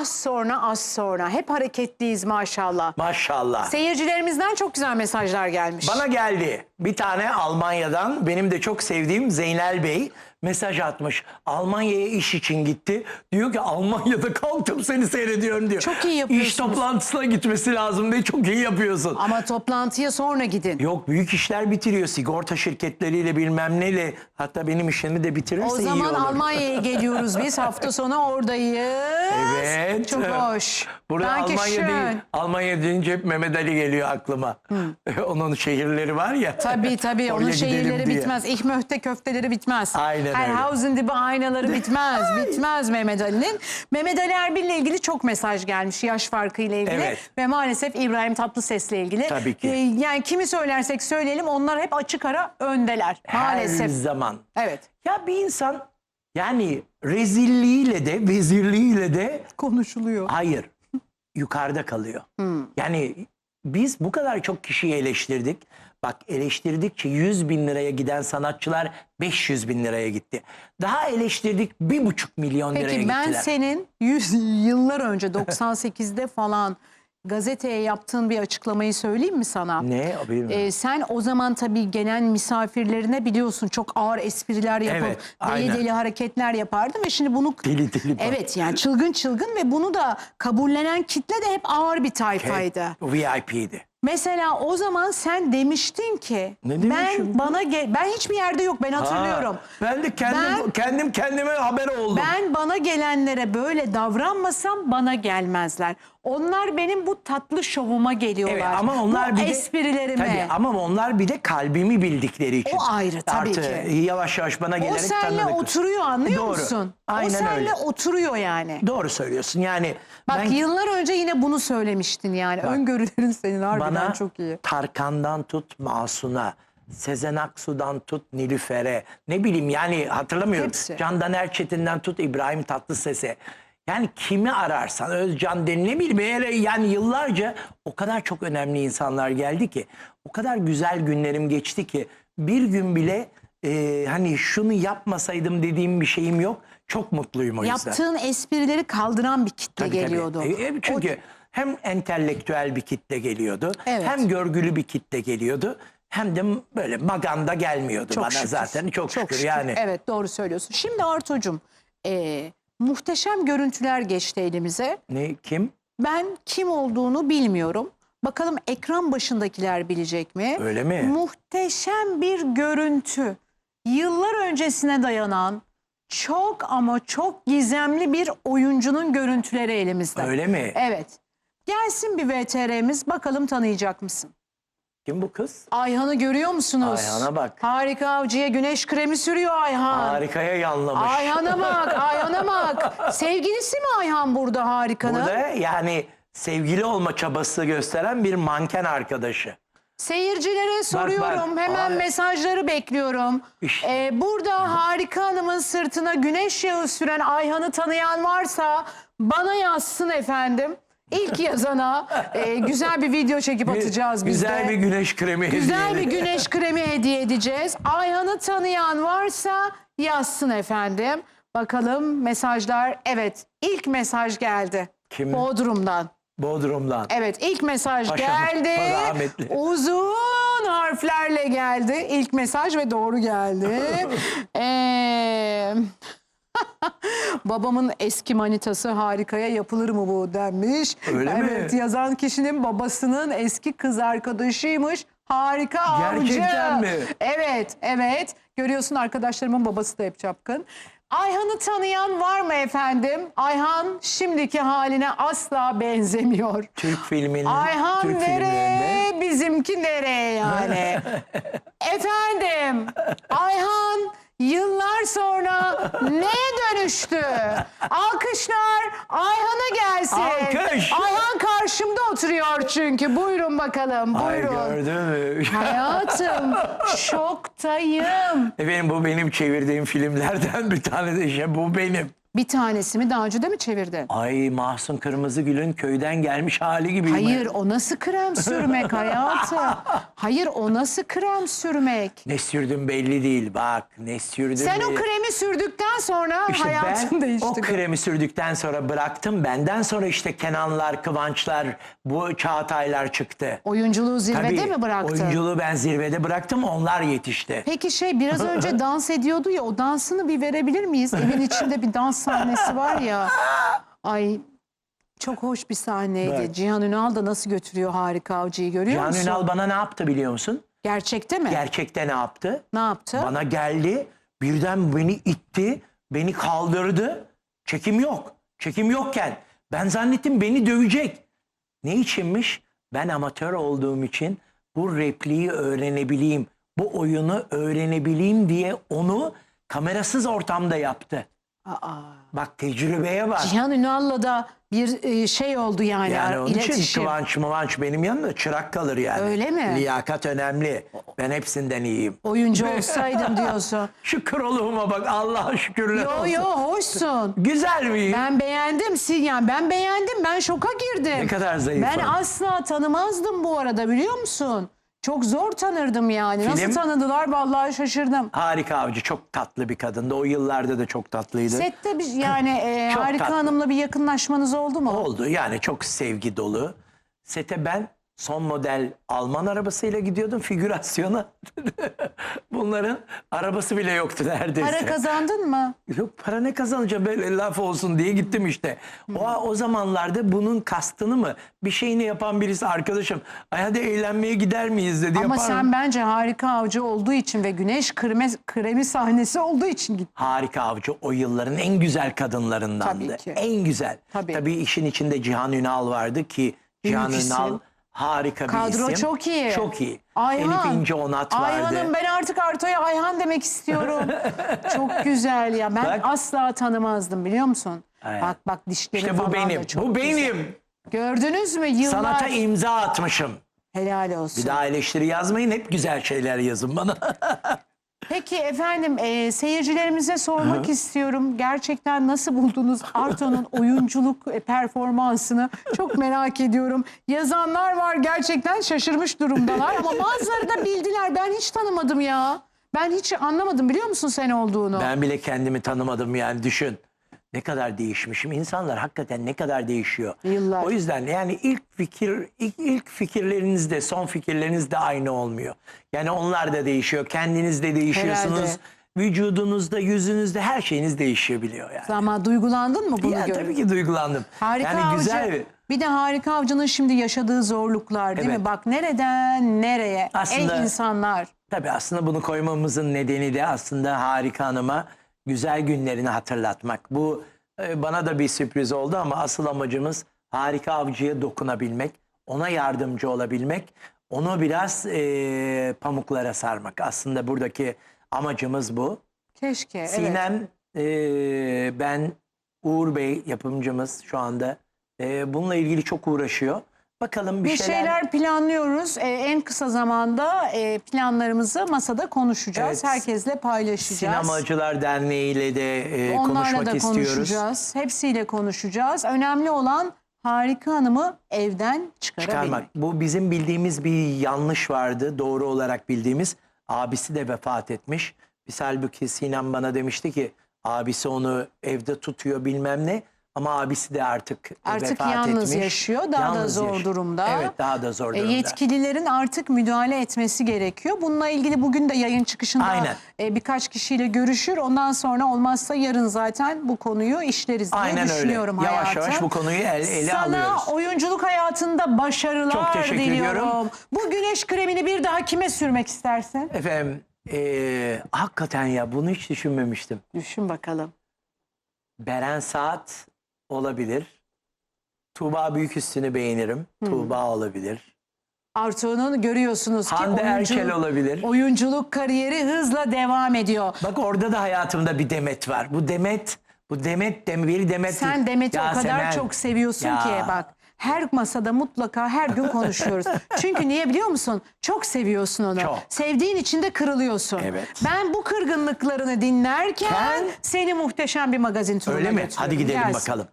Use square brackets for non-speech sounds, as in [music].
az sonra az sonra. Hep hareketliyiz maşallah. Maşallah. Seyircilerimizden çok güzel mesajlar gelmiş. Bana geldi bir tane Almanya'dan benim de çok sevdiğim Zeynel Bey mesaj atmış. Almanya'ya iş için gitti. Diyor ki Almanya'da kalktım seni seyrediyorum diyor. Çok iyi İş yapıyorsunuz. toplantısına gitmesi lazım diye çok iyi yapıyorsun. Ama toplantıya sonra gidin. Yok büyük işler bitiriyor sigorta şirketleriyle bilmem neyle. Hatta benim işimi de bitirirse O iyi zaman olur. [laughs] Onun şehirleri var ya. Tabii tabii [laughs] onun gidelim şehirleri diye. bitmez. İhmöhte köfteleri bitmez. Aynen Her havuzun dibi aynaları bitmez. bitmez Mehmet Ali'nin. Mehmet Ali Erbil'le ilgili çok mesaj gelmiş yaş farkıyla ilgili. Evet. Ve maalesef İbrahim Tatlıses'le ilgili. Tabii ki. Ee, yani kimi söylersek söyleyelim onlar hep açık ara öndeler. Maalesef. Her zaman. Evet. Ya bir insan yani rezilliğiyle de vezirliğiyle de Konuşuluyor. hayır yukarıda kalıyor. Hmm. Yani biz bu kadar çok kişiyi eleştirdik. Bak eleştirdikçe 100 bin liraya giden sanatçılar 500 bin liraya gitti. Daha eleştirdik bir buçuk milyon liraya Peki ben gittiler. senin 100 yıllar önce 98'de falan gazeteye yaptığın bir açıklamayı söyleyeyim mi sana? Ne? Ee, sen o zaman tabii gelen misafirlerine biliyorsun çok ağır espriler yapıp Evet, deli aynen. deli hareketler yapardın ve şimdi bunu Deli deli bak. Evet yani çılgın çılgın ve bunu da kabullenen kitle de hep ağır bir tayfaydı. VIP'ydi. Mesela o zaman sen demiştin ki Ne ben bana ge- ben hiçbir yerde yok ben hatırlıyorum. Ha, ben de kendim, Ben- kendim kendime haber oldum. Ben bana gelenlere böyle davranmasam bana gelmezler. Onlar benim bu tatlı şovuma geliyorlar. Evet ama onlar bu bir de esprilerime. Tabii ama onlar bir de kalbimi bildikleri için. O ayrı tabii Artı ki. yavaş yavaş bana o gelerek seninle tanıdık. oturuyor anlıyor Doğru. musun? Aynen o seninle öyle. oturuyor yani. Doğru söylüyorsun. Yani Bak ben yıllar önce yine bunu söylemiştin yani. Öngörülerin senin harbiden bana çok iyi. Tarkan'dan tut Masum'a, Sezen Aksu'dan tut Nilüfer'e, ne bileyim yani hatırlamıyorum. Hepsi. Candan Erçetin'den tut İbrahim Tatlıses'e. Yani kimi ararsan Özcan Den ne bileyim hele yani yıllarca o kadar çok önemli insanlar geldi ki o kadar güzel günlerim geçti ki bir gün bile e, hani şunu yapmasaydım dediğim bir şeyim yok. Çok mutluyum o yüzden. Yaptığın esprileri kaldıran bir kitle Tabii, tabii. geliyordu. E, e, çünkü hem entelektüel bir kitle geliyordu, Evet. hem görgülü bir kitle geliyordu, hem de böyle maganda gelmiyordu bana şükür. zaten. Çok, şükür, yani. Evet doğru söylüyorsun. Şimdi Artucuğum e, muhteşem görüntüler geçti elimize. Ne kim? Ben kim olduğunu bilmiyorum. Bakalım ekran başındakiler bilecek mi? Öyle mi? Muhteşem bir görüntü. Yıllar öncesine dayanan çok ama çok gizemli bir oyuncunun görüntüleri elimizde. Öyle mi? Evet. Gelsin bir VTR'miz bakalım tanıyacak mısın? Kim bu kız? Ayhan'ı görüyor musunuz? Ayhan'a bak. Harika avcıya güneş kremi sürüyor Ayhan. Harikaya yanlamış. Ayhan'a bak, [laughs] Ayhan'a bak. Sevgilisi mi Ayhan burada Harika'nın? Burada yani sevgili olma çabası gösteren bir manken arkadaşı. Seyircilere soruyorum. Hemen Ay. mesajları bekliyorum. İşte. Ee, burada Harika Hanım'ın sırtına güneş yağı süren Ayhan'ı tanıyan varsa bana yazsın efendim. İlk yazana e, güzel bir video çekip atacağız biz Güzel de. bir güneş kremi Güzel bir güneş kremi hediye edeceğiz. Ayhan'ı tanıyan varsa yazsın efendim. Bakalım mesajlar. Evet ilk mesaj geldi. Kim? Bodrum'dan. Bodrum'dan. Evet ilk mesaj Paşa- geldi. rahmetli. Uzun harflerle geldi. İlk mesaj ve doğru geldi. [laughs] Ee, [laughs] Babamın eski manitası harikaya yapılır mı bu denmiş. Öyle mi? evet, yazan kişinin babasının eski kız arkadaşıymış. Harika avcı. Gerçekten mi? Evet, evet. Görüyorsun arkadaşlarımın babası da hep çapkın. Ayhan'ı tanıyan var mı efendim? Ayhan şimdiki haline asla benzemiyor. Türk filminin Ayhan Türk nereye, bizimki nereye yani? [laughs] Efendim, Ayhan yıllar sonra neye dönüştü? Alkışlar Ayhan'a gelsin. Alkış. Ayhan karşımda oturuyor çünkü. Buyurun bakalım, Ay buyurun. gördün mü? [laughs] Hayatım, şoktayım. Efendim bu benim çevirdiğim filmlerden bir tane de işte bu benim. Bir tanesi mi daha önce de mi çevirdin? Ay Mahsun Kırmızıgül'ün köyden gelmiş hali gibiyim. Hayır o nasıl krem sürmek [laughs] hayatım? Hayır o nasıl krem sürmek? Ne sürdüm belli değil bak ne sürdüm Sen o belli- kremi sürdükten sonra İşte hayatın ben değişti. o kremi sürdükten sonra bıraktım. Benden sonra işte Kenanlar, Kıvançlar, bu Çağataylar çıktı. Oyunculuğu zirvede Tabii, mi bıraktın? Oyunculuğu ben zirvede bıraktım. Onlar yetişti. Peki şey biraz önce [laughs] dans ediyordu ya o dansını bir verebilir miyiz? Evin içinde bir dans sahnesi var ya. Ay çok hoş bir sahneydi. Bak. Cihan Ünal da nasıl götürüyor harika avcıyı görüyor Can musun? Ünal bana ne yaptı biliyor musun? Gerçekte mi? Gerçekte ne yaptı? ne yaptı? Bana geldi. Birden beni itti. Beni kaldırdı. Çekim yok. Çekim yokken. Ben zannettim beni dövecek. Ne içinmiş? Ben amatör olduğum için bu repliği öğrenebileyim. Bu oyunu öğrenebileyim diye onu kamerasız ortamda yaptı. Aa. Bak tecrübeye bak. Cihan Ünal'la da bir e, şey oldu yani, Yani onun için iletişim. Kıvanç Mıvanç benim yanımda çırak kalır yani. Öyle mi? Liyakat önemli. Ben hepsinden iyiyim. Oyuncu olsaydım diyorsun. [laughs] Şu kroluğuma bak Allah'a şükürler Yo olsun. yo hoşsun. Güzel miyim? Ben beğendim Silyan. Ben beğendim. Ben şoka girdim. Ne kadar zayıfım. Ben asla tanımazdım bu arada biliyor musun? Çok zor tanırdım yani. Film? Nasıl tanıdılar vallahi şaşırdım. Harika avcı çok tatlı bir kadındı. O yıllarda da çok tatlıydı. Sette bir yani e, Çok Harika tatlı. Hanım'la bir yakınlaşmanız oldu mu? Oldu yani çok sevgi dolu. Sete ben son model Alman arabasıyla gidiyordum figürasyona. [laughs] Bunların arabası bile yoktu neredeyse. Para kazandın mı? Yok para ne kazanacağım böyle laf olsun diye gittim işte. O, o zamanlarda bunun kastını mı bir şeyini yapan birisi arkadaşım ay hadi eğlenmeye gider miyiz dedi. Ama yapar sen mı? bence harika avcı olduğu için ve güneş kremi, kremi sahnesi olduğu için gittin. Harika avcı o yılların en güzel kadınlarındandı. Tabii ki. En güzel. Tabii. işin içinde Cihan Ünal vardı ki Cihan. Ünal harika bir Kadro isim. çok iyi. Çok iyi. Ayhan. Elif İnce Onat vardı. Ayhan'ım ben artık Arto'ya Ayhan demek istiyorum. [laughs] çok güzel ya. Ben Bak. asla tanımazdım biliyor musun? Aynen. Bak bak dişlerim İşte bu falan benim. da çok Bu güzel. benim. Gördünüz mü yıllar? Sanata imza atmışım. Helal olsun. Bir daha eleştiri yazmayın. Hep güzel şeyler yazın bana. [laughs] Peki efendim e, seyircilerimize sormak istiyorum. Gerçekten nasıl buldunuz Arto'nun [laughs] oyunculuk e, performansını? Çok merak ediyorum. Yazanlar var gerçekten şaşırmış durumdalar ama [laughs] bazıları da bildiler. Ben hiç tanımadım ya. Ben hiç anlamadım biliyor musun sen olduğunu? ben bile kendimi tanımadım yani düşün. Ne kadar değişmişim. İnsanlar hakikaten ne kadar değişiyor. Yıllar. O yüzden yani ilk fikir ilk, ilk fikirleriniz de son fikirleriniz de aynı olmuyor. Yani onlar da değişiyor. Kendiniz de değişiyorsunuz. Herhalde. Vücudunuzda, yüzünüzde her şeyiniz değişebiliyor yani. Ama duygulandın mı bunu Ya, görünce? tabii ki duygulandım. Harika yani avcı. güzel bir Bir de harika avcının şimdi yaşadığı zorluklar değil Evet. mi? Bak nereden nereye? Aslında- Ey insanlar. Tabii aslında bunu koymamızın nedeni de aslında Harika Hanım'a güzel günlerini hatırlatmak. Bu e, bana da bir sürpriz oldu ama asıl amacımız Harika Avcı'ya dokunabilmek, ona yardımcı olabilmek, onu biraz e, pamuklara sarmak. Aslında buradaki amacımız bu. Keşke. evet. Sinem, e, ben, Uğur Bey yapımcımız şu anda e, bununla ilgili çok uğraşıyor. Bakalım bir, Bir şeyler planlıyoruz. Ee, en kısa zamanda e, planlarımızı masada konuşacağız. Evet. Herkesle paylaşacağız. Sinemacılar Derneği ile de e, Onlarla konuşmak da istiyoruz. konuşacağız. Hepsiyle konuşacağız. Önemli olan Harika Hanım'ı evden çıkarabilmek. çıkarmak. Bu bizim bildiğimiz bir yanlış vardı. Doğru olarak bildiğimiz. Abisi de vefat etmiş. Biz halbuki Sinem bana demişti ki abisi onu evde tutuyor bilmem ne. Ama abisi de artık, Artık vefat yalnız etmiş. yaşıyor. Daha da Yalnız zor yaşıyor. durumda. Evet daha da zor E, durumda. Yetkililerin artık müdahale etmesi gerekiyor. Bununla ilgili bugün de yayın çıkışında Aynen. e, birkaç kişiyle görüşür. Ondan sonra olmazsa yarın zaten bu konuyu işleriz diye Aynen öyle. düşünüyorum Yavaş hayatım. yavaş bu konuyu el, ele Sana alıyoruz. oyunculuk hayatında başarılar Çok teşekkür diliyorum. ediyorum. Bu güneş kremini bir daha kime sürmek istersin? Efendim e, hakikaten ya bunu hiç düşünmemiştim. Düşün bakalım. Beren Saat olabilir. Tuğba Büyüküstü'nü beğenirim. Tuğba olabilir. Artu'nun görüyorsunuz ki Hande oyuncu- Erkel olabilir. oyunculuk kariyeri hızla devam ediyor. Bak orada da hayatımda bir Demet var. Bu Demet, bu Demet, dem bir Demet. Sen Demet'i o kadar Yasemen. çok seviyorsun Ya. ki bak. her masada mutlaka her gün konuşuyoruz. [laughs] Çünkü niye biliyor musun? Çok seviyorsun onu. Çok. Sevdiğin için de kırılıyorsun. Evet. Ben bu kırgınlıklarını dinlerken Ken- seni muhteşem bir magazin turuna Öyle mi? Hadi gidelim Gelsin. bakalım.